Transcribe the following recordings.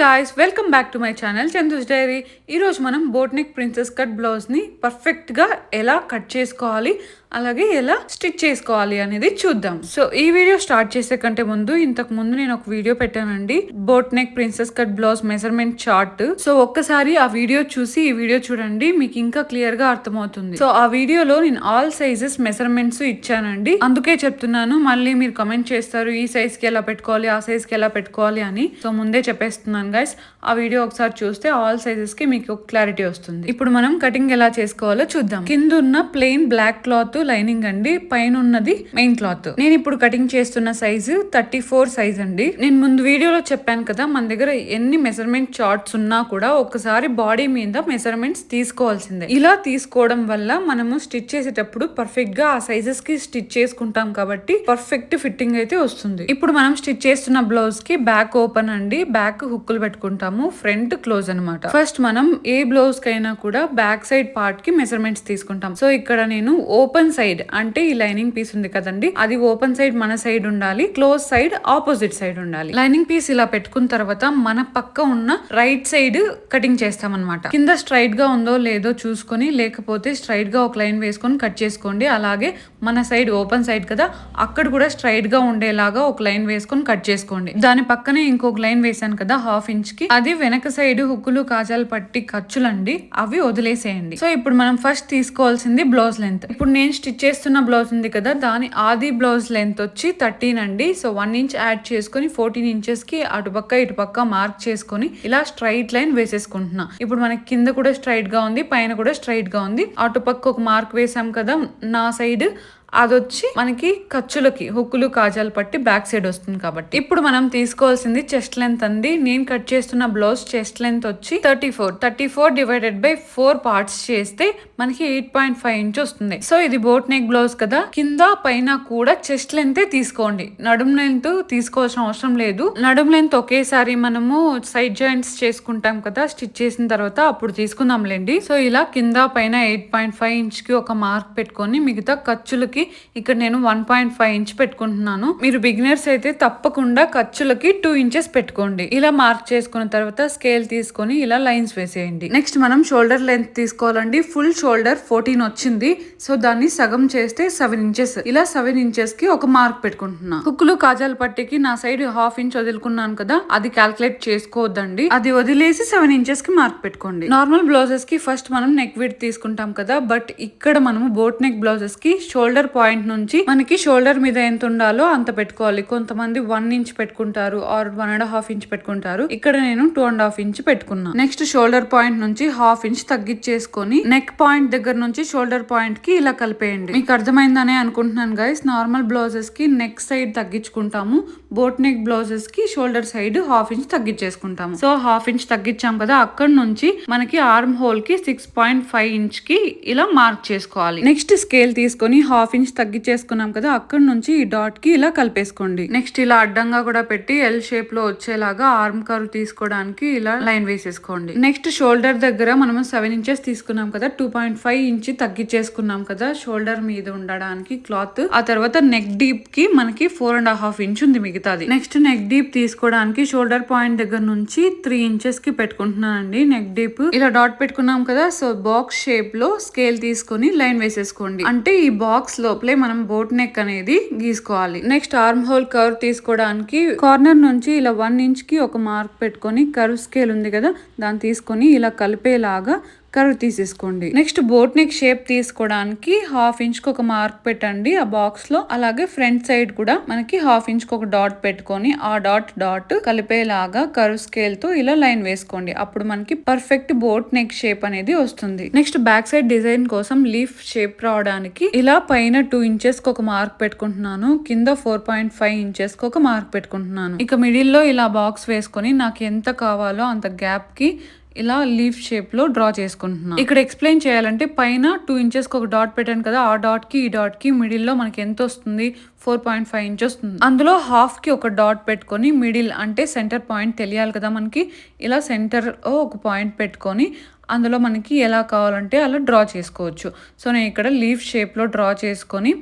Guys welcome back to my channel Chandu's diary ఈరోజు మనం బోట్నిక్ princess cut బ్లౌజ్ని పర్ఫెక్ట్గా ఎలా కట్ చేసుకోవాలి? అలాగే ఎలా స్టిచ్ చేసుకోవాలి అనేది చూద్దాం. సో ఈ వీడియో స్టార్ట్ చేసే కంటే ముందు ఇంతకు ముందు నేను ఒక వీడియో పెట్టానండి. Boat neck princess cut blouse measurement chart. So ఒక్కసారి ఆ వీడియో చూసి ఈ వీడియో చూడండి మీకు ఇంకా క్లియర్గా అర్థమవుతుంది. సో ఆ వీడియోలో నేను ఆల్ సైజెస్ మెజర్మెంట్స్ ఇచ్చానండి. అందుకే చెప్తున్నాను మళ్ళీ మీరు కమెంట్ చేస్తారు ఈ సైజ్కి ఎలా పెట్టుకోవాలి ఆ సైజ్కి ఎలా పెట్టుకోవాలి అని. సో ముందే చెప్పేస్తున్నాను గైస్ ఆ వీడియో ఒకసారి చూస్తే ఆల్ సైజెస్కి మీకు క్లారిటీ వస్తుంది. ఇప్పుడు మనం కటింగ్ ఎలా చేసుకోవాలో చూద్దాం. కింద ఉన్న ప్లెయిన్ బ్లాక్ క్లాత్ లైనింగ్ అండి పైన ఉన్నది మెయిన్ క్లాత్ నేను ఇప్పుడు కటింగ్ చేస్తున్న సైజు థర్టీ ఫోర్ సైజ్ అండి. నేను ముందు వీడియోలో చెప్పాను కదా మన దగ్గర ఎన్ని మెజర్మెంట్ చార్ట్స్ ఉన్నా కూడా ఒకసారి బాడీ మీద మెజర్మెంట్స్ తీసుకోవాల్సిందే. ఇలా తీసుకోవడం వల్ల మనము స్టిచ్ చేసేటప్పుడు పర్ఫెక్ట్గా ఆ సైజెస్కి స్టిచ్ చేసుకుంటాం కాబట్టి పర్ఫెక్ట్ ఫిట్టింగ్ అయితే వస్తుంది. ఇప్పుడు మనం స్టిచ్ చేస్తున్న బ్లౌజ్కి బ్యాక్ ఓపెన్ అండి బ్యాక్ హుక్కులు పెట్టుకుంటాము ఫ్రంట్ క్లోజ్ అన్నమాట. ఫస్ట్ మనం ఏ బ్లౌజ్ కైనా కూడా బ్యాక్ సైడ్ పార్ట్కి మెజర్మెంట్స్ తీసుకుంటాం. సో ఇక్కడ నేను ఓపెన్ సైడ్ అంటే ఈ లైనింగ్ పీస్ ఉంది కదండి అది ఓపెన్ సైడ్ మన సైడ్ ఉండాలి క్లోజ్ సైడ్ ఆపోజిట్ సైడ్ ఉండాలి. లైనింగ్ పీస్ ఇలా పెట్టుకున్న తర్వాత మన పక్క ఉన్న రైట్ సైడ్ కటింగ్ చేస్తాం అనమాట కింద స్ట్రైట్గా ఉందో లేదో చూసుకొని లేకపోతే స్ట్రైట్గా ఒక లైన్ వేసుకొని కట్ చేసుకోండి. అలాగే మన సైడ్ ఓపెన్ సైడ్ కదా అక్కడ కూడా స్ట్రైట్గా ఉండేలాగా ఒక లైన్ వేసుకొని కట్ చేసుకోండి. దాని పక్కనే ఇంకొక లైన్ వేసాను కదా హాఫ్ ఇంచ్కి. అది వెనక సైడ్ హుక్కులు కాజాలు పట్టి ఖర్చులండి అవి వదిలేసేయండి. సో ఇప్పుడు మనం ఫస్ట్ తీసుకోవాల్సింది బ్లౌజ్ లెంత్ ఇప్పుడు నేను స్టిచ్ చేస్తున్న బ్లౌజ్ ఉంది కదా దాని ఆది బ్లౌజ్ లెంత్ వచ్చి థర్టీన్ అండి. సో వన్ ఇంచ్ యాడ్ చేసుకొని ఫోర్టీన్ ఇంచెస్కి అటుపక్క ఇటుపక్క మార్క్ చేసుకొని ఇలా స్ట్రైట్ లైన్ వేసేసుకుంటున్నా. ఇప్పుడు మనకి కింద కూడా స్ట్రైట్గా ఉంది పైన కూడా స్ట్రైట్గా ఉంది. అటుపక్క ఒక మార్క్ వేసాం కదా నా సైడ్ అదొచ్చి మనకి ఖర్చులకి హుక్కులు కాజాలు పట్టి బ్యాక్ సైడ్ వస్తుంది కాబట్టి. ఇప్పుడు మనం తీసుకోవాల్సింది చెస్ట్ లెంత్ అండి. నేను కట్ చేస్తున్న బ్లౌజ్ చెస్ట్ లెంత్ వచ్చి thirty four. Thirty four divided by four parts చేస్తే మనకి ఎయిట్ పాయింట్ ఫైవ్ ఇంచ్ వస్తుంది. సో ఇది బోట్ నెక్ బ్లౌజ్ కదా. కింద పైన కూడా చెస్ట్ లెంత్ తీసుకోండి. నడుం లెంత్ తీసుకోవాల్సిన అవసరం లేదు. నడుం లెంత్ ఒకేసారి మనము సైడ్ జాయింట్స్ చేసుకుంటాం కదా. స్టిచ్ చేసిన తర్వాత అప్పుడు తీసుకుందాంలేండి. సో ఇలా కింద పైన ఎయిట్ పాయింట్ ఫైవ్ ఇంచ్కి ఒక మార్క్ పెట్టుకొని మిగతా ఖర్చులకి ఇక్కడ నేను వన్ పాయింట్ ఫైవ్ ఇంచ్ పెట్టుకుంటున్నాను. మీరు బిగినర్స్ అయితే తప్పకుండా ఖర్చులకి టూ ఇంచెస్ పెట్టుకోండి. ఇలా మార్క్ చేసుకున్న తర్వాత స్కేల్ తీసుకొని ఇలా లైన్స్ వేసేయండి. నెక్స్ట్ మనం షోల్డర్ లెంత్ తీసుకోవాలండి. ఫుల్ షోల్డర్ ఫోర్టీన్ వచ్చింది. సో దాన్ని సగం చేస్తే సెవెన్ ఇంచెస్ ఇలా సెవెన్ ఇంచెస్కి ఒక మార్క్ పెట్టుకుంటున్నా. కుక్కులు కాజాల పట్టికి నా సైడ్ హాఫ్ ఇంచ్ వదులుకున్నాను కదా అది క్యాల్కులేట్ చేసుకోవద్దండి. అది వదిలేసి సెవెన్ ఇంచెస్కి మార్క్ పెట్టుకోండి. నార్మల్ బ్లౌజెస్కి ఫస్ట్ మనం నెక్ విడ్ తీసుకుంటాం కదా బట్ ఇక్కడ మనము బోట్ నెక్ బ్లౌజెస్కి షోల్డర్ పాయింట్ నుంచి మనకి షోల్డర్ మీద ఎంత ఉండాలో అంత పెట్టుకోవాలి. కొంతమంది వన్ ఇంచ్ పెట్టుకుంటారు or one and half inch పెట్టుకుంటారు. ఇక్కడ నేను టూ అండ్ హాఫ్ ఇంచ్ పెట్టుకున్నా. నెక్స్ట్ షోల్డర్ పాయింట్ నుంచి హాఫ్ ఇంచ్ తగ్గించేసుకొని నెక్ పాయింట్ దగ్గర నుంచి షోల్డర్ పాయింట్కి ఇలా కలిపేయండి. మీకు అర్థమైందనే అనుకుంటున్నాను గైస్ నార్మల్ బ్లౌజెస్కి నెక్ సైడ్ తగ్గించుకుంటాము. బోట్ నెక్ బ్లౌజెస్కి షోల్డర్ సైడ్ హాఫ్ ఇంచ్ తగ్గించేసుకుంటాము. సో హాఫ్ ఇంచ్ తగ్గించాం కదా అక్కడ నుంచి మనకి ఆర్మ్ హోల్కి సిక్స్ పాయింట్ ఫైవ్ ఇంచ్కి ఇలా మార్క్ చేసుకోవాలి. నెక్స్ట్ స్కేల్ తీసుకొని హాఫ్ ఇంచ్ తగ్గించేసుకున్నాం కదా అక్కడ నుంచి ఈ డాట్కి ఇలా కలిపేసుకోండి. నెక్స్ట్ ఇలా అడ్డంగా కూడా పెట్టి ఎల్ షేప్లో వచ్చేలాగా ఆర్మ్ కర్వ్ తీసుకోవడానికి ఇలా లైన్ వేసేసుకోండి. నెక్స్ట్ షోల్డర్ దగ్గర మనం సెవెన్ ఇంచెస్ తీసుకున్నాం కదా టూ పాయింట్ ఫైవ్ ఇంచ్ తగ్గించేసుకున్నాం కదా షోల్డర్ మీద ఉండడానికి క్లాత్ ఆ తర్వాత నెక్ డీప్కి మనకి ఫోర్ అండ్ హాఫ్ ఇంచ్ ఉంది మిగతాది. నెక్స్ట్ నెక్ డీప్ తీసుకోవడానికి షోల్డర్ పాయింట్ దగ్గర నుంచి త్రీ ఇంచెస్కి పెట్టుకుంటున్నానండి నెక్ డీప్ ఇలా డాట్ పెట్టుకున్నాం కదా సో బాక్స్ షేప్లో స్కేల్ తీసుకొని లైన్ వేసేసుకోండి. అంటే ఈ బాక్స్ లోపలే మనం బోట్ నెక్ అనేది గీసుకోవాలి. నెక్స్ట్ ఆర్మ్ హోల్ కర్వ్ తీసుకోవడానికి కార్నర్ నుంచి ఇలా వన్ ఇంచ్కి ఒక మార్క్ పెట్టుకొని కర్వ్ స్కేల్ ఉంది కదా దాన్ని తీసుకొని ఇలా కలిపేలాగా కర్వ్ తీసేసుకోండి. నెక్స్ట్ బోట్ నెక్ షేప్ తీసుకోవడానికి హాఫ్ ఇంచ్ ఒక మార్క్ పెట్టండి. ఆ బాక్స్లో అలాగే ఫ్రంట్ సైడ్ కూడా మనకి హాఫ్ ఇంచ్కి ఒక డాట్ పెట్టుకొని ఆ డాట్ డాట్ కలిపేలాగా కర్వ్ స్కేల్తో ఇలా లైన్ వేసుకోండి. అప్పుడు మనకి పర్ఫెక్ట్ బోట్ నెక్ షేప్ అనేది వస్తుంది. నెక్స్ట్ బ్యాక్ సైడ్ డిజైన్ కోసం లీఫ్ షేప్ రావడానికి ఇలా పైన టూ ఇంచెస్ ఒక మార్క్ పెట్టుకుంటున్నాను. కింద ఫోర్ పాయింట్ ఫైవ్ ఇంచెస్ ఒక మార్క్ పెట్టుకుంటున్నాను. ఇక మిడిల్లో ఇలా బాక్స్ వేసుకొని నాకు ఎంత కావాలో అంత గ్యాప్కి ఇలా లీఫ్ షేప్లో డ్రా చేసుకుంటున్నాను ఇక్కడ ఎక్స్ప్లెయిన్ చేయాలంటే పైన టూ ఇంచెస్కి ఒక డాట్ పెట్టాను కదా ఆ డాట్కి ఈ డాట్కి మిడిల్లో మనకి ఎంత వస్తుంది? ఫోర్ పాయింట్ ఫైవ్ ఇంచ్ వస్తుంది. అందులో హాఫ్కి ఒక డాట్ పెట్టుకొని మిడిల్ అంటే సెంటర్ పాయింట్ తెలియాలి కదా మనకి. ఇలా సెంటర్ ఒక పాయింట్ పెట్టుకొని అందులో మనకి ఎలా కావాలంటే అలా డ్రా చేసుకోవచ్చు. సో నేను ఇక్కడ లీఫ్ షేప్లో డ్రా చేసుకొని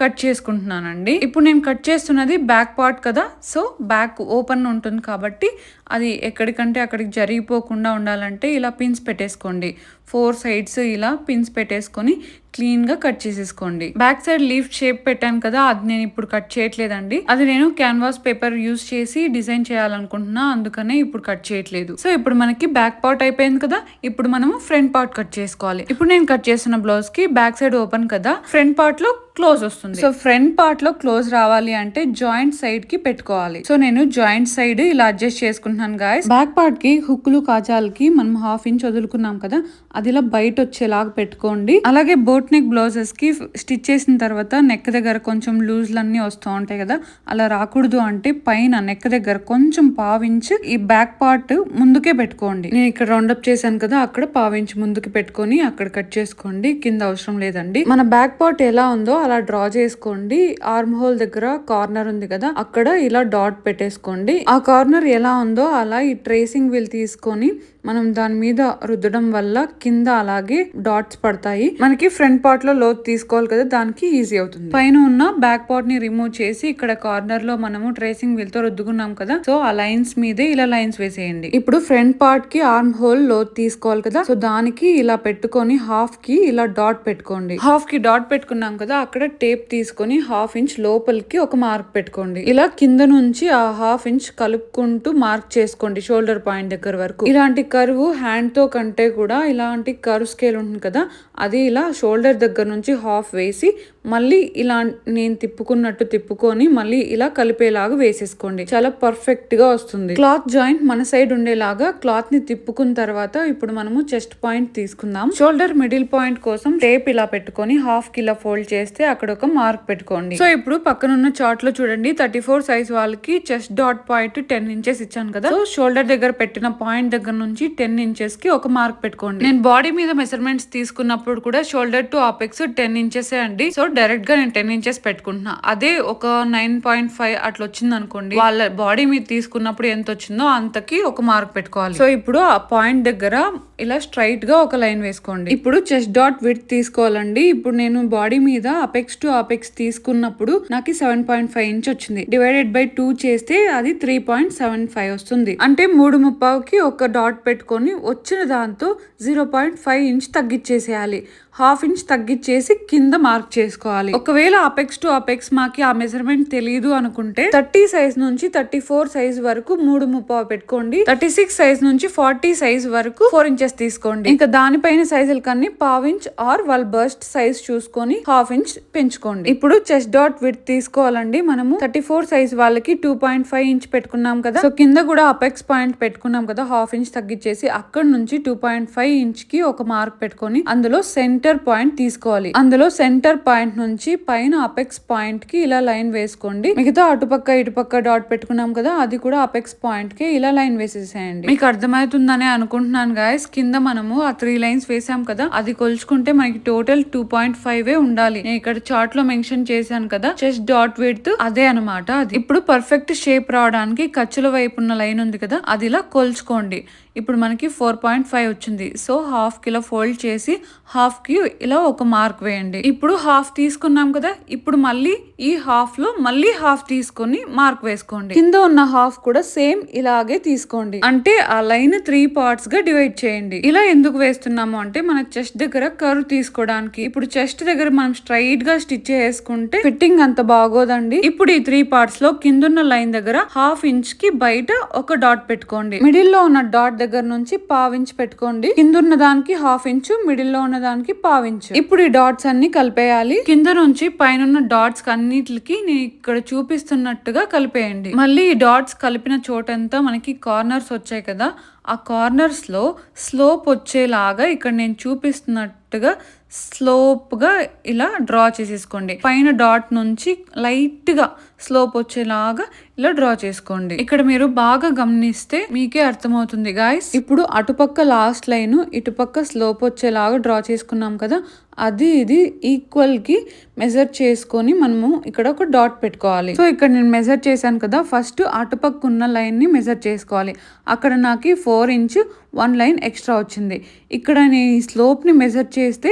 కట్ చేసుకుంటున్నానండి. ఇప్పుడు నేను కట్ చేస్తున్నది బ్యాక్ పార్ట్ కదా సో బ్యాక్ ఓపెన్ ఉంటుంది కాబట్టి అది ఎక్కడికంటే అక్కడికి జరిగిపోకుండా ఉండాలంటే ఇలా పిన్స్ పెట్టేసుకోండి. ఫోర్ సైడ్స్ ఇలా పిన్స్ పెట్టేసుకొని క్లీన్గా కట్ చేసేసుకోండి. బ్యాక్ సైడ్ లీఫ్ షేప్ పెట్టాను కదా అది నేను ఇప్పుడు కట్ చేయట్లేదండి. అది నేను క్యాన్వాస్ పేపర్ యూస్ చేసి డిజైన్ చేయాలనుకుంటున్నా అందుకనే ఇప్పుడు కట్ చేయట్లేదు. సో ఇప్పుడు మనకి బ్యాక్ పార్ట్ అయిపోయింది కదా ఇప్పుడు మనము ఫ్రంట్ పార్ట్ కట్ చేసుకోవాలి. ఇప్పుడు నేను కట్ చేసిన బ్లౌజ్కి బ్యాక్ సైడ్ ఓపెన్ కదా ఫ్రంట్ పార్ట్లో క్లోజ్ వస్తుంది. సో ఫ్రంట్ పార్ట్లో క్లోజ్ రావాలి అంటే జాయింట్ సైడ్కి పెట్టుకోవాలి. సో నేను జాయింట్ సైడ్ ఇలా అడ్జస్ట్ చేసుకుంటున్నాను గాయస్. బ్యాక్ పార్ట్కి హుక్కులు కాజాలకి మనం హాఫ్ ఇంచ్ వదులుకున్నాం కదా అది ఇలా బయట వచ్చేలాగా పెట్టుకోండి. అలాగే బోట్ నెక్ బ్లౌజెస్కి స్టిచ్ చేసిన తర్వాత నెక్ దగ్గర కొంచెం లూజ్లన్నీ వస్తూ ఉంటాయి కదా అలా రాకూడదు అంటే పైన నెక్ దగ్గర కొంచెం పావించి ఈ బ్యాక్ పార్ట్ ముందుకే పెట్టుకోండి. నేను ఇక్కడ రౌండప్ చేశాను కదా అక్కడ పావించి ముందుకు పెట్టుకొని అక్కడ కట్ చేసుకోండి కింద అవసరం లేదండి. మన బ్యాక్ పార్ట్ ఎలా ఉందో అలా డ్రా చేసుకోండి. ఆర్మ్ హోల్ దగ్గర కార్నర్ ఉంది కదా అక్కడ ఇలా డాట్ పెట్టేసుకోండి. ఆ కార్నర్ ఎలా ఉందో అలా ఈ ట్రేసింగ్ వీల్ తీసుకొని మనం దాని మీద రుద్దడం వల్ల కింద అలాగే డాట్స్ పడతాయి. మనకి ఫ్రంట్ పార్ట్లో లోత్ తీసుకోవాలి కదా దానికి ఈజీ అవుతుంది. పైన ఉన్న బ్యాక్ పార్ట్ని రిమూవ్ చేసి ఇక్కడ కార్నర్లో మనము ట్రేసింగ్ వీల్తో రుద్దుకున్నాం కదా సో ఆ లైన్స్ మీదే ఇలా లైన్స్ వేసేయండి. ఇప్పుడు ఫ్రంట్ పార్ట్కి ఆర్మ్ హోల్ లోత్ తీసుకోవాలి కదా సో దానికి ఇలా పెట్టుకొని హాఫ్కి ఇలా డాట్ పెట్టుకోండి. హాఫ్కి డాట్ పెట్టుకున్నాం కదా అక్కడ టేప్ తీసుకొని హాఫ్ ఇంచ్ లోపలికి ఒక మార్క్ పెట్టుకోండి. ఇలా కింద నుంచి ఆ హాఫ్ ఇంచ్ కలుపుకుంటూ మార్క్ చేసుకోండి షోల్డర్ పాయింట్ దగ్గర వరకు. ఇలాంటి కరువు హ్యాండ్తో కంటే కూడా ఇలాంటి కరువు స్కేల్ ఉంటుంది కదా అది ఇలా షోల్డర్ దగ్గర నుంచి హాఫ్ వేసి మళ్ళీ ఇలా నేను తిప్పుకున్నట్టు తిప్పుకొని మళ్ళీ ఇలా కలిపేలాగా వేసేసుకోండి. చాలా పర్ఫెక్ట్గా వస్తుంది. క్లాత్ జాయింట్ మన సైడ్ ఉండేలాగా క్లాత్ని తిప్పుకున్న తర్వాత ఇప్పుడు మనము చెస్ట్ పాయింట్ తీసుకుందాం. షోల్డర్ మిడిల్ పాయింట్ కోసం టేప్ ఇలా పెట్టుకొని హాఫ్కి ఇలా ఫోల్డ్ చేస్తే అక్కడ ఒక మార్క్ పెట్టుకోండి. సో ఇప్పుడు పక్కనున్న చార్ట్లో చూడండి. థర్టీ ఫోర్ సైజ్ వాళ్ళకి chest dot point ten inches ఇచ్చాను కదా. సో షోల్డర్ దగ్గర పెట్టిన పాయింట్ దగ్గర నుంచి టెన్ ఇంచెస్కి ఒక మార్క్ పెట్టుకోండి. నేను బాడీ మీద మెజర్మెంట్స్ తీసుకున్నప్పుడు కూడా shoulder to apex ten inches అండి. సో డైరెక్ట్గా నేను టెన్ ఇంచెస్ పెట్టుకుంటున్నా. అదే ఒక నైన్ పాయింట్ ఫైవ్ అట్లా వచ్చింది అనుకోండి వాళ్ళ బాడీ మీద తీసుకున్నప్పుడు ఎంత వచ్చిందో అంతకి ఒక మార్క్ పెట్టుకోవాలి. సో ఇప్పుడు ఆ పాయింట్ దగ్గర ఇలా స్ట్రైట్గా ఒక లైన్ వేసుకోండి. ఇప్పుడు చెస్ట్ డాట్ విత్ తీసుకోవాలండి. ఇప్పుడు నేను బాడీ మీద అపెక్స్ టు అపెక్స్ తీసుకున్నప్పుడు నాకు సెవెన్ పాయింట్ ఫైవ్ ఇంచ్ వచ్చింది. డివైడెడ్ బై టూ చేస్తే అది త్రీ పాయింట్ సెవెన్ ఫైవ్ వస్తుంది. అంటే మూడు ముప్పావుకి ఒక డాట్ పెట్టుకొని వచ్చిన దాంతో జీరో పాయింట్ ఫైవ్ ఇంచ్ తగ్గించేసేయాలి హాఫ్ ఇంచ్ తగ్గించేసి కింద మార్క్ చేసుకోవాలి. ఒకవేళ అపెక్స్ టు అపెక్స్ మాకి ఆ మెజర్మెంట్ తెలియదు అనుకుంటే థర్టీ సైజ్ నుంచి థర్టీ ఫోర్ సైజ్ వరకు మూడు ముప్పావు పెట్టుకోండి. థర్టీ సిక్స్ సైజ్ నుంచి ఫార్టీ సైజ్ వరకు ఫోర్ ఇంచెస్ తీసుకోండి. ఇంకా దానిపైన సైజులు కన్నీ పావు ఇంచ్ ఆర్ వల్ బస్ట్ సైజ్ చూసుకొని హాఫ్ ఇంచ్ పెంచుకోండి. ఇప్పుడు చెస్ట్ డాట్ విత్ తీసుకోవాలండి. మనము థర్టీ ఫోర్ సైజ్ వాళ్ళకి టూ పాయింట్ ఫైవ్ ఇంచ్ పెట్టుకున్నాం కదా. సో కింద కూడా అపెక్స్ పాయింట్ పెట్టుకున్నాం కదా. హాఫ్ ఇంచ్ తగ్గించేసి అక్కడ నుంచి టూ పాయింట్ ఫైవ్ ఇంచ్కి ఒక మార్క్ పెట్టుకొని అందులో సెంటర్ పాయింట్ తీసుకోవాలి. అందులో సెంటర్ పాయింట్ నుంచి పైన అపెక్స్ పాయింట్కి ఇలా లైన్ వేసుకోండి. మిగతా అటుపక్క ఇటుపక్క డాట్ పెట్టుకున్నాం కదా అది కూడా అపెక్స్ పాయింట్కి ఇలా లైన్ వేసేసేయండి. మీకు అర్థమవుతుందని అనుకుంటున్నాను గాయస్ కింద మనము ఆ త్రీ లైన్స్ వేసాం కదా అది కొలుచుకుంటే మనకి టోటల్ టూ పాయింట్ ఫైవ్ ఉండాలి. నేను ఇక్కడ చార్ట్లో మెన్షన్ చేశాను కదా చెస్ట్ డాట్ విడ్త్ అదే అనమాట అది. ఇప్పుడు పర్ఫెక్ట్ షేప్ రావడానికి ఖర్చుల వైపు ఉన్న లైన్ ఉంది కదా అది ఇలా కొలుచుకోండి. ఇప్పుడు మనకి ఫోర్ పాయింట్ ఫైవ్ వచ్చింది. సో హాఫ్ కిలో ఫోల్డ్ చేసి హాఫ్కి ఇలా ఒక మార్క్ వేయండి. ఇప్పుడు హాఫ్ తీసుకున్నాం కదా ఇప్పుడు మళ్ళీ ఈ హాఫ్లో మళ్ళీ హాఫ్ తీసుకొని మార్క్ వేసుకోండి. కింద ఉన్న హాఫ్ కూడా సేమ్ ఇలాగే తీసుకోండి. అంటే ఆ లైన్ త్రీ పార్ట్స్గా డివైడ్ చేయండి. ఇలా ఎందుకు వేస్తున్నాము అంటే మన చెస్ట్ దగ్గర కరువు తీసుకోవడానికి. ఇప్పుడు చెస్ట్ దగ్గర మనం స్ట్రైట్గా స్టిచ్ చేసుకుంటే ఫిట్టింగ్ అంత బాగోదండి. ఇప్పుడు ఈ త్రీ పార్ట్స్లో కిందున్న లైన్ దగ్గర హాఫ్ ఇంచ్కి బయట ఒక డాట్ పెట్టుకోండి. మిడిల్లో ఉన్న డాట్ దగ్గర నుంచి పావు పెట్టుకోండి. కింద ఉన్న దానికి హాఫ్ ఇంచు మిడిల్లో ఉన్న దానికి పావించు ఇప్పుడు ఈ డాట్స్ అన్ని కలిపేయాలి. కింద నుంచి పైన డాట్స్ అన్నిటికి నేను ఇక్కడ చూపిస్తున్నట్టుగా కలిపేయండి. మళ్ళీ ఈ డాట్స్ కలిపిన చోటంతా మనకి కార్నర్స్ వచ్చాయి కదా ఆ కార్నర్స్లో స్లోప్ వచ్చేలాగా ఇక్కడ నేను చూపిస్తున్నట్టుగా స్లోప్గా ఇలా డ్రా చేసేసుకోండి. పైన డాట్ నుంచి లైట్గా స్లోప్ వచ్చేలాగా ఇలా డ్రా చేసుకోండి. ఇక్కడ మీరు బాగా గమనిస్తే మీకే అర్థమవుతుంది. గాయస్ ఇప్పుడు అటుపక్క లాస్ట్ లైన్ ఇటుపక్క స్లోప్ వచ్చేలాగా డ్రా చేసుకున్నాం కదా అది ఇది ఈక్వల్కి మెజర్ చేసుకొని మనము ఇక్కడ ఒక డాట్ పెట్టుకోవాలి. సో ఇక్కడ నేను మెజర్ చేశాను కదా ఫస్ట్ అటుపక్క ఉన్న లైన్ని మెజర్ చేసుకోవాలి. అక్కడ నాకు four inch one line extra వచ్చింది. ఇక్కడ నేను ఈ స్లోప్ని మెజర్ చేస్తే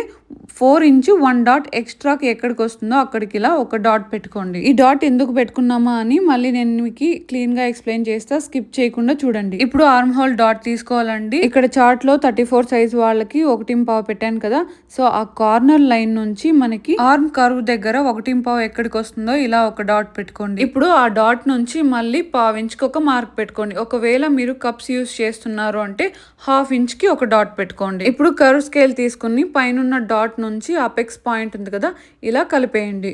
ఫోర్ ఇంచ్ వన్ డాట్ ఎక్స్ట్రాకి ఎక్కడికి వస్తుందో అక్కడికి ఇలా ఒక డాట్ పెట్టుకోండి. ఈ డాట్ ఎందుకు పెట్టుకున్నామా అని మళ్ళీ నేను మీకు క్లీన్గా ఎక్స్ప్లెయిన్ చేస్తా స్కిప్ చేయకుండా చూడండి. ఇప్పుడు ఆర్మ్ హోల్ డాట్ తీసుకోవాలండి. ఇక్కడ చార్ట్లో థర్టీ ఫోర్ సైజ్ వాళ్ళకి ఒకటి పావు పెట్టాను కదా సో ఆ కార్నర్ లైన్ నుంచి మనకి ఆర్మ్ కర్వ్ దగ్గర ఒకటి పావు ఎక్కడికి వస్తుందో ఇలా ఒక డాట్ పెట్టుకోండి. ఇప్పుడు ఆ డాట్ నుంచి మళ్ళీ పావు ఇంచుకి ఒక మార్క్ పెట్టుకోండి. ఒకవేళ మీరు కప్స్ యూస్ చేస్తున్నారు అంటే హాఫ్ ఇంచ్కి ఒక డాట్ పెట్టుకోండి. ఇప్పుడు కర్వ్ స్కేల్ తీసుకుని పైన డాట్ నుంచి అపెక్స్ పాయింట్ ఉంది కదా ఇలా కలిపేయండి.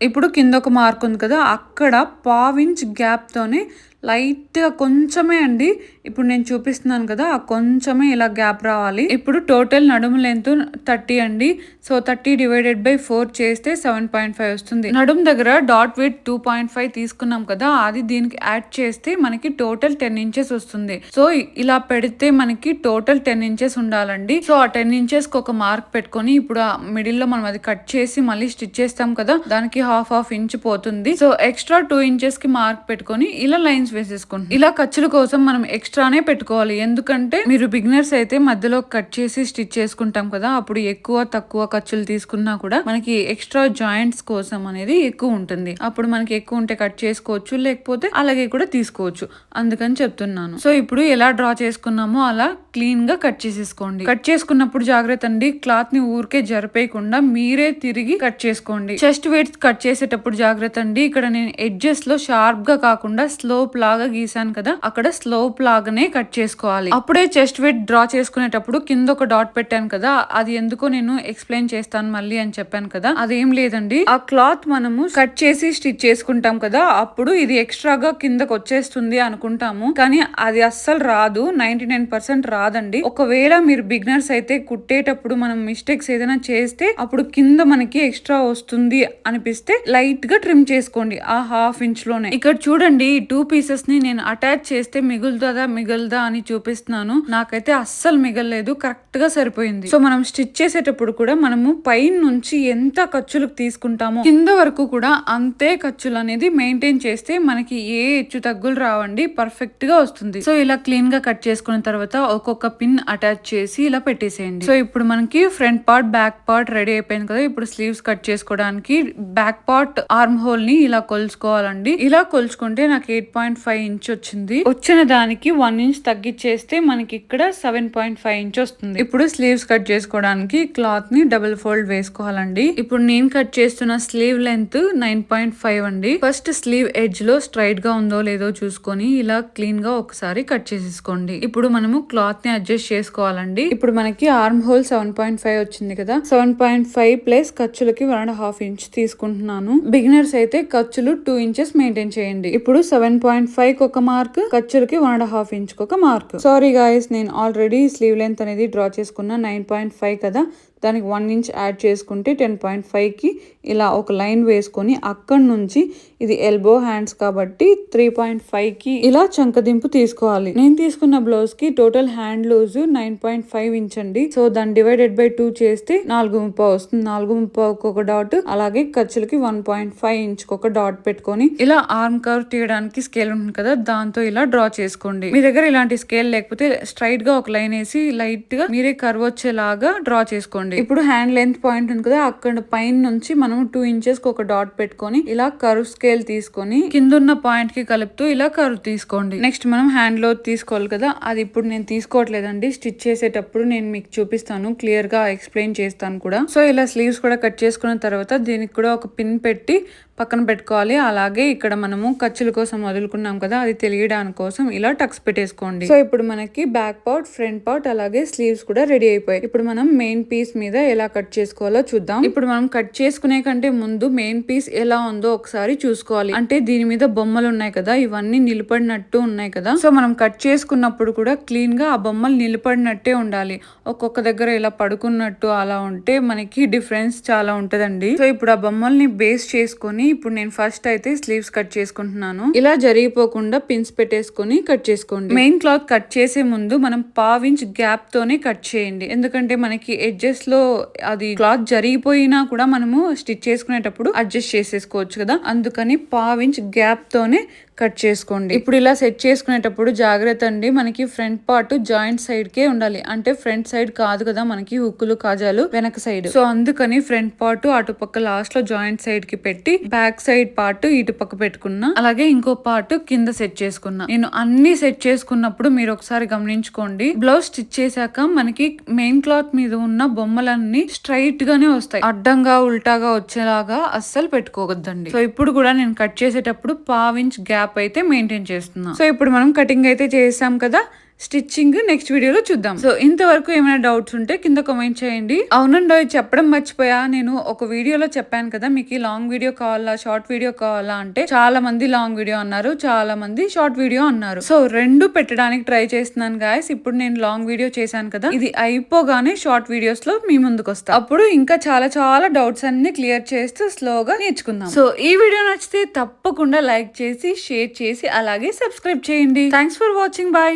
ఇప్పుడు కింద ఒక మార్క్ ఉంది కదా అక్కడ పావించ్ గ్యాప్తోనే లైట్గా కొంచెమే అండి. ఇప్పుడు నేను చూపిస్తున్నాను కదా ఆ కొంచెమే ఇలా గ్యాప్ రావాలి. ఇప్పుడు టోటల్ నడుము లెంత్ థర్టీ అండి. So thirty divided by four చేస్తే సెవెన్ పాయింట్ ఫైవ్ వస్తుంది. నడుము దగ్గర dot weight two point five తీసుకున్నాం కదా అది దీనికి యాడ్ చేస్తే మనకి టోటల్ టెన్ ఇంచెస్ వస్తుంది. సో ఇలా పెడితే మనకి టోటల్ టెన్ ఇంచెస్ ఉండాలండి. సో ఆ టెన్ ఇంచెస్కి ఒక మార్క్ పెట్టుకొని ఇప్పుడు ఆ మిడిల్లో మనం అది కట్ చేసి మళ్ళీ స్టిచ్ చేస్తాం కదా దానికి హాఫ్ హాఫ్ ఇంచ్ పోతుంది. సో ఎక్స్ట్రా టూ ఇంచెస్కి మార్క్ పెట్టుకొని ఇలా లైన్స్ వేసేసుకుంటాం ఇలా ఖర్చుల కోసం మనం ఎక్స్ట్రానే పెట్టుకోవాలి. ఎందుకంటే మీరు బిగినర్స్ అయితే మధ్యలో కట్ చేసి స్టిచ్ చేసుకుంటాం కదా అప్పుడు ఎక్కువ తక్కువ ఖర్చులు తీసుకున్నా కూడా మనకి ఎక్స్ట్రా జాయింట్స్ కోసం అనేది ఎక్కువ ఉంటుంది. అప్పుడు మనకి ఎక్కువ ఉంటే కట్ చేసుకోవచ్చు లేకపోతే అలాగే కూడా తీసుకోవచ్చు. అందుకని చెప్తున్నాను. సో ఇప్పుడు ఎలా డ్రా చేసుకున్నామో అలా క్లీన్గా కట్ చేసేసుకోండి. కట్ చేసుకున్నప్పుడు జాగ్రత్త అండి. క్లాత్ని ఊరికే జరపేయకుండా మీరే తిరిగి కట్ చేసుకోండి. చెస్ట్ వెయిట్స్ కట్ చేసేటప్పుడు జాగ్రత్త అండి. ఇక్కడ నేను ఎడ్జెస్లో షార్ప్గా కాకుండా స్లోప్ లాగా గీసాను కదా అక్కడ స్లోప్ లాగానే కట్ చేసుకోవాలి. అప్పుడే చెస్ట్ వెయిట్ డ్రా చేసుకునేటప్పుడు కింద ఒక డాట్ పెట్టాను కదా అది ఎందుకో నేను ఎక్స్ప్లెయిన్ చేస్తాను మళ్ళీ అని చెప్పాను కదా అదేం లేదండి. ఆ క్లాత్ మనము కట్ చేసి స్టిచ్ చేసుకుంటాం కదా అప్పుడు ఇది ఎక్స్ట్రాగా కిందకు వచ్చేస్తుంది అనుకుంటాము. కానీ అది అస్సలు రాదు నైన్టీ నైన్ పర్సెంట్ రాదండి. ఒకవేళ మీరు బిగినర్స్ అయితే కుట్టేటప్పుడు మనం మిస్టేక్స్ ఏదైనా చేస్తే అప్పుడు కింద మనకి ఎక్స్ట్రా వస్తుంది అనిపిస్తే లైట్గా ట్రిమ్ చేసుకోండి ఆ హాఫ్ ఇంచ్లోనే ఇక్కడ చూడండి టూ పీసెస్ ని నేను అటాచ్ చేస్తే మిగులుతుందా మిగులుదా అని చూపిస్తున్నాను. నాకైతే అస్సలు మిగలలేదు కరెక్ట్గా సరిపోయింది. సో మనం స్టిచ్ చేసేటప్పుడు కూడా మనము పైన నుంచి ఎంత ఖర్చులకు తీసుకుంటామో కింద వరకు కూడా అంతే ఖర్చులు అనేది మెయింటైన్ చేస్తే మనకి ఏ హెచ్చు తగ్గులు రావండి పర్ఫెక్ట్గా వస్తుంది. సో ఇలా క్లీన్గా కట్ చేసుకున్న తర్వాత ఒక్కొక్క పిన్ అటాచ్ చేసి ఇలా పెట్టేసేయండి. సో ఇప్పుడు మనకి front part back part ready అయిపోయింది కదా ఇప్పుడు స్లీవ్స్ కట్ చేసుకోవడానికి బ్యాక్ పార్ట్ ఆర్మ్ హోల్ని ఇలా కొలుచుకోవాలండి. ఇలా కొలుచుకుంటే నాకు ఎయిట్ పాయింట్ ఫైవ్ ఇంచ్ వచ్చింది. వచ్చిన దానికి వన్ ఇంచ్ తగ్గించేస్తే మనకి ఇక్కడ సెవెన్ పాయింట్ ఫైవ్ ఇంచ్ వస్తుంది. ఇప్పుడు స్లీవ్స్ కట్ చేసుకోవడానికి క్లాత్ని డబుల్ ఫోల్డ్ వేసుకోవాలండి. ఇప్పుడు నేను కట్ చేస్తున్న sleeve length nine point five అండి. ఫస్ట్ స్లీవ్ ఎడ్జ్లో స్ట్రైట్గా ఉందో లేదో చూసుకొని ఇలా క్లీన్గా ఒకసారి కట్ చేసేసుకోండి. ఇప్పుడు మనము క్లాత్ని అడ్జస్ట్ చేసుకోవాలండి. ఇప్పుడు మనకి arm hole seven point five వచ్చింది కదా. సెవెన్ పాయింట్ ఫైవ్ ప్లస్ ఖర్చులకి వన్ అండ్ హాఫ్ ఇంచ్ తీసుకుంటున్నాను. బిగినర్స్ అయితే ఖర్చులు టూ ఇంచెస్ మెయింటైన్ చేయండి. ఇప్పుడు సెవెన్ పాయింట్ ఫైవ్ ఒక మార్క్ ఖర్చులకి వన్ అండ్ హాఫ్ ఇంచ్ ఒక మార్క్ సారీ గాయస్ నేను ఆల్రెడీ స్లీవ్ లెంత్ అనేది డ్రా చేసుకున్న నైన్ పాయింట్ ఫైవ్ కదా. దానికి వన్ ఇంచ్ యాడ్ చేసుకుంటే టెన్ పాయింట్ ఫైవ్కి ఇలా ఒక లైన్ వేసుకొని అక్కడి నుంచి ఇది ఎల్బో హ్యాండ్స్ కాబట్టి త్రీ పాయింట్ ఫైవ్కి ఇలా చంకదింపు తీసుకోవాలి. నేను తీసుకున్న బ్లౌజ్కి total hand loose nine point five inch అండి. సో దాన్ని డివైడెడ్ బై టూ చేస్తే నాలుగు ముప్పై వస్తుంది. నాలుగు ముప్పైకి ఒక డాట్ అలాగే ఖర్చులకి వన్ పాయింట్ ఫైవ్ ఇంచ్ ఒక డాట్ పెట్టుకొని ఇలా ఆర్మ్ కర్వ్ తీయడానికి స్కేల్ ఉంటుంది కదా దాంతో ఇలా డ్రా చేసుకోండి. మీ దగ్గర ఇలాంటి స్కేల్ లేకపోతే స్ట్రైట్గా ఒక లైన్ వేసి లైట్గా మీరే కర్వ్ వచ్చేలాగా డ్రా చేసుకోండి. ఇప్పుడు హ్యాండ్ లెంత్ పాయింట్ ఉంది కదా అక్కడ పైన నుంచి మనం టూ ఇంచెస్కి ఒక డాట్ పెట్టుకొని ఇలా కరువు స్కేల్ తీసుకొని కిందున్న పాయింట్కి కలుపుతూ ఇలా కరువు తీసుకోండి. నెక్స్ట్ మనం హ్యాండ్లో తీసుకోవాలి కదా అది ఇప్పుడు నేను తీసుకోవట్లేదండి. స్టిచ్ చేసేటప్పుడు నేను మీకు చూపిస్తాను క్లియర్గా ఎక్స్ప్లెయిన్ చేస్తాను కూడా. సో ఇలా స్లీవ్స్ కూడా కట్ చేసుకున్న తర్వాత దీనికి కూడా ఒక పిన్ పెట్టి పక్కన పెట్టుకోవాలి. అలాగే ఇక్కడ మనము ఖర్చుల కోసం వదులుకున్నాం కదా అది తెలియడానికి కోసం ఇలా టక్స్ పెట్టేసుకోండి. సో ఇప్పుడు మనకి బ్యాక్ పార్ట్ ఫ్రంట్ పార్ట్ అలాగే స్లీవ్స్ కూడా రెడీ అయిపోయాయి. ఇప్పుడు మనం మెయిన్ పీస్ మీద ఎలా కట్ చేసుకోవాలో చూద్దాం. ఇప్పుడు మనం కట్ చేసుకునే కంటే ముందు మెయిన్ పీస్ ఎలా ఉందో ఒకసారి చూసుకోవాలి. అంటే దీని మీద బొమ్మలు ఉన్నాయి కదా ఇవన్నీ నిలబడినట్టు ఉన్నాయి కదా. సో మనం కట్ చేసుకున్నప్పుడు కూడా క్లీన్గా ఆ బొమ్మలు నిలబడినట్టే ఉండాలి. ఒక్కొక్క దగ్గర ఇలా పడుకున్నట్టు అలా ఉంటే మనకి డిఫరెన్స్ చాలా ఉంటదండి. సో ఇప్పుడు ఆ బొమ్మల్ని బేస్ చేసుకొని ఇప్పుడు నేను ఫస్ట్ అయితే స్లీవ్స్ కట్ చేసుకుంటున్నాను. ఇలా జరిగిపోకుండా పిన్స్ పెట్టేసుకొని కట్ చేసుకోండి. మెయిన్ క్లాత్ కట్ చేసే ముందు మనం పావించ్ గ్యాప్ తోనే కట్ చేయండి. ఎందుకంటే మనకి ఎడ్జెస్లో అది క్లాత్ జరిగిపోయినా కూడా మనము స్టిచ్ చేసుకునేటప్పుడు అడ్జస్ట్ చేసేసుకోవచ్చు కదా. అందుకని పావించ్ గ్యాప్ తోనే కట్ చేసుకోండి. ఇప్పుడు ఇలా సెట్ చేసుకునేటప్పుడు జాగ్రత్త అండి. మనకి ఫ్రంట్ పార్ట్ జాయింట్ సైడ్ కే ఉండాలి. అంటే ఫ్రంట్ సైడ్ కాదు కదా మనకి హుక్కులు కాజాలు వెనక సైడ్. సో అందుకని ఫ్రంట్ పార్ట్ అటుపక్క లాస్ట్లో జాయింట్ సైడ్కి పెట్టి బ్యాక్ సైడ్ పార్ట్ ఇటు పక్క పెట్టుకున్నా. అలాగే ఇంకో పార్ట్ కింద సెట్ చేసుకున్నా. నేను అన్ని సెట్ చేసుకున్నప్పుడు మీరు ఒకసారి గమనించుకోండి. బ్లౌజ్ స్టిచ్ చేశాక మనకి మెయిన్ క్లాత్ మీద ఉన్న బొమ్మలన్నీ స్ట్రైట్ గానే వస్తాయి. అడ్డంగా ఉల్టాగా వచ్చేలాగా అస్సలు పెట్టుకోవద్దండి. సో ఇప్పుడు కూడా నేను కట్ చేసేటప్పుడు పావించ్ గ్యాప్ అయితే మెయింటైన్ చేస్తున్నాం. సో ఇప్పుడు మనం కటింగ్ అయితే చేసాం కదా స్టిచ్చింగ్ నెక్స్ట్ వీడియోలో చూద్దాం. సో ఇంతవరకు ఏమైనా డౌట్స్ ఉంటే కింద కామెంట్ చేయండి. అవునండి చెప్పడం మర్చిపోయా. నేను ఒక వీడియోలో చెప్పాను కదా మీకు లాంగ్ వీడియో కావాలా షార్ట్ వీడియో కావాలా అంటే చాలా మంది లాంగ్ వీడియో అన్నారు చాలా మంది షార్ట్ వీడియో అన్నారు. సో రెండు పెట్టడానికి ట్రై చేస్తున్నాను గాయస్. ఇప్పుడు నేను లాంగ్ వీడియో చేశాను కదా ఇది అయిపోగానే షార్ట్ వీడియోస్లో మీ ముందుకు వస్తా. అప్పుడు ఇంకా చాలా చాలా డౌట్స్ అన్ని క్లియర్ చేస్తూ స్లోగా నేర్చుకుందాం. సో ఈ వీడియో నచ్చితే తప్పకుండా లైక్ చేసి షేర్ చేసి అలాగే సబ్స్క్రైబ్ చేయండి. Thanks for watching. బాయ్.